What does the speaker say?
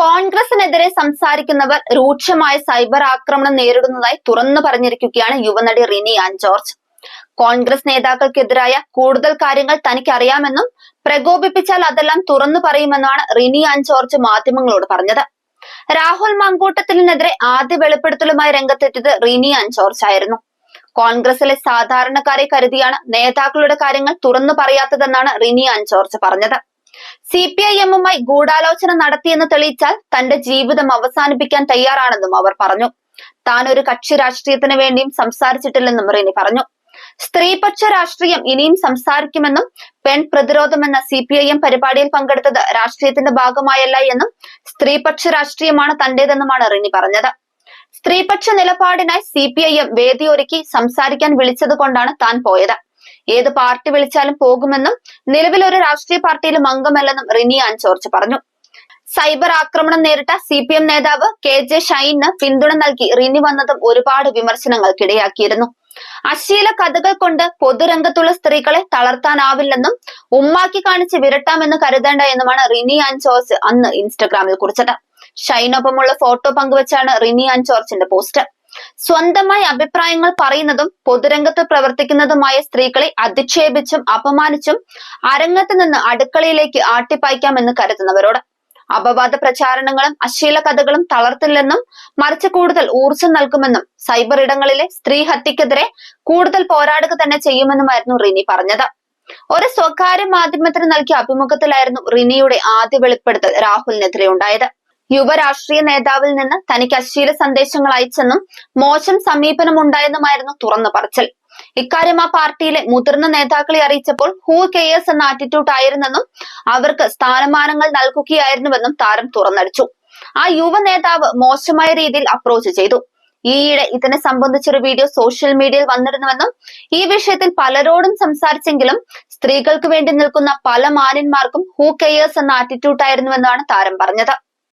കോൺഗ്രസിനെതിരെ സംസാരിക്കുന്നവർ രൂക്ഷമായ സൈബർ ആക്രമണം നേരിടുന്നതായി തുറന്നു പറഞ്ഞിരിക്കുകയാണ് യുവനടി റിനി ആൻ ജോർജ്. കോൺഗ്രസ് നേതാക്കൾക്കെതിരായ കൂടുതൽ കാര്യങ്ങൾ തനിക്ക് അറിയാമെന്നും പ്രകോപിപ്പിച്ചാൽ അതെല്ലാം തുറന്നു പറയുമെന്നാണ് റിനി ആൻ ജോർജ് മാധ്യമങ്ങളോട് പറഞ്ഞത്. രാഹുൽ മങ്കൂട്ടത്തിനെതിരെ ആദ്യ വെളിപ്പെടുത്തലുമായി രംഗത്തെത്തിയത് റിനി ആൻ ജോർജ് ആയിരുന്നു. കോൺഗ്രസിലെ സാധാരണക്കാരെ കരുതിയാണ് നേതാക്കളുടെ കാര്യങ്ങൾ തുറന്നു പറയാത്തതെന്നാണ് റിനി ആൻ ജോർജ് പറഞ്ഞത്. സി പി ഐ എമ്മുമായി ഗൂഢാലോചന നടത്തിയെന്ന് തെളിയിച്ചാൽ തന്റെ ജീവിതം അവസാനിപ്പിക്കാൻ തയ്യാറാണെന്നും അവർ പറഞ്ഞു. താൻ ഒരു കക്ഷി രാഷ്ട്രീയത്തിന് വേണ്ടിയും സംസാരിച്ചിട്ടില്ലെന്നും റിനി പറഞ്ഞു. സ്ത്രീപക്ഷ രാഷ്ട്രീയം ഇനിയും സംസാരിക്കുമെന്നും പെൺ പ്രതിരോധം എന്ന സി പി ഐ എം പരിപാടിയിൽ പങ്കെടുത്തത് രാഷ്ട്രീയത്തിന്റെ ഭാഗമായല്ല എന്നും സ്ത്രീപക്ഷ രാഷ്ട്രീയമാണ് തന്റേതെന്നുമാണ് റിനി പറഞ്ഞത്. സ്ത്രീപക്ഷ നിലപാടിനായി സി പി ഐ എം വേദിയൊരുക്കി സംസാരിക്കാൻ വിളിച്ചത് കൊണ്ടാണ് താൻ പോയത്. ഏത് പാർട്ടി വിളിച്ചാലും പോകുമെന്നും നിലവിൽ ഒരു രാഷ്ട്രീയ പാർട്ടിയിലും അംഗമല്ലെന്നും റിനി ജോർജ് പറഞ്ഞു. സൈബർ ആക്രമണം നേരിട്ട സി പി എം നേതാവ് കെ ജെ ഷൈന് പിന്തുണ നൽകി റിനി വന്നതും ഒരുപാട് വിമർശനങ്ങൾക്കിടയാക്കിയിരുന്നു. അശ്ലീല കഥകൾ കൊണ്ട് പൊതുരംഗത്തുള്ള സ്ത്രീകളെ തളർത്താനാവില്ലെന്നും ഉമ്മാക്കി കാണിച്ച് വിരട്ടാമെന്ന് കരുതേണ്ട എന്നുമാണ് റിനി അൻചോർച്ച് അന്ന് ഇൻസ്റ്റഗ്രാമിൽ കുറിച്ചത്. ഷൈനൊപ്പമുള്ള ഫോട്ടോ പങ്കുവച്ചാണ് റിനി അൻചോർച്ചിന്റെ പോസ്റ്റ്. സ്വന്തമായി അഭിപ്രായങ്ങൾ പറയുന്നതും പൊതുരംഗത്ത് പ്രവർത്തിക്കുന്നതുമായ സ്ത്രീകളെ അധിക്ഷേപിച്ചും അപമാനിച്ചും അരങ്ങത്ത് നിന്ന് അടുക്കളയിലേക്ക് ആട്ടിപ്പായ്ക്കാമെന്ന് കരുതുന്നവരോട്. അപവാദ പ്രചാരണങ്ങളും അശ്ലീല കഥകളും തളർത്തില്ലെന്നും മറിച്ച് കൂടുതൽ ഊർജം നൽകുമെന്നും സൈബർ ഇടങ്ങളിലെ സ്ത്രീ ഹത്യക്കെതിരെ കൂടുതൽ പോരാടുക തന്നെ ചെയ്യുമെന്നുമായിരുന്നു റിനി പറഞ്ഞത്. ഒരു സ്വകാര്യ മാധ്യമത്തിന് നൽകിയ അഭിമുഖത്തിലായിരുന്നു റിനിയുടെ ആദ്യ വെളിപ്പെടുത്തൽ രാഹുലിനെതിരെ ഉണ്ടായത്. യുവ രാഷ്ട്രീയ നേതാവിൽ നിന്ന് തനിക്ക് അശ്ലീല സന്ദേശങ്ങൾ അയച്ചെന്നും മോശം സമീപനം ഉണ്ടായെന്നുമായിരുന്നു തുറന്നു പറച്ചൽ. ഇക്കാര്യം ആ പാർട്ടിയിലെ മുതിർന്ന നേതാക്കളെ അറിയിച്ചപ്പോൾ ഹൂ കെയേഴ്സ് എന്ന ആറ്റിറ്റ്യൂഡ് ആയിരുന്നെന്നും അവർക്ക് സ്ഥാനമാനങ്ങൾ നൽകുകയായിരുന്നുവെന്നും താരം തുറന്നടിച്ചു. ആ യുവ നേതാവ് മോശമായ രീതിയിൽ അപ്രോച്ച് ചെയ്തു. ഈയിടെ ഇതിനെ സംബന്ധിച്ചൊരു വീഡിയോ സോഷ്യൽ മീഡിയയിൽ വന്നിരുന്നുവെന്നും ഈ വിഷയത്തിൽ പലരോടും സംസാരിച്ചെങ്കിലും സ്ത്രീകൾക്ക് വേണ്ടി നിൽക്കുന്ന പല മാന്യന്മാർക്കും ഹൂ കെയേഴ്സ് എന്ന ആറ്റിറ്റ്യൂഡ് ആയിരുന്നുവെന്നാണ് താരം പറഞ്ഞത്.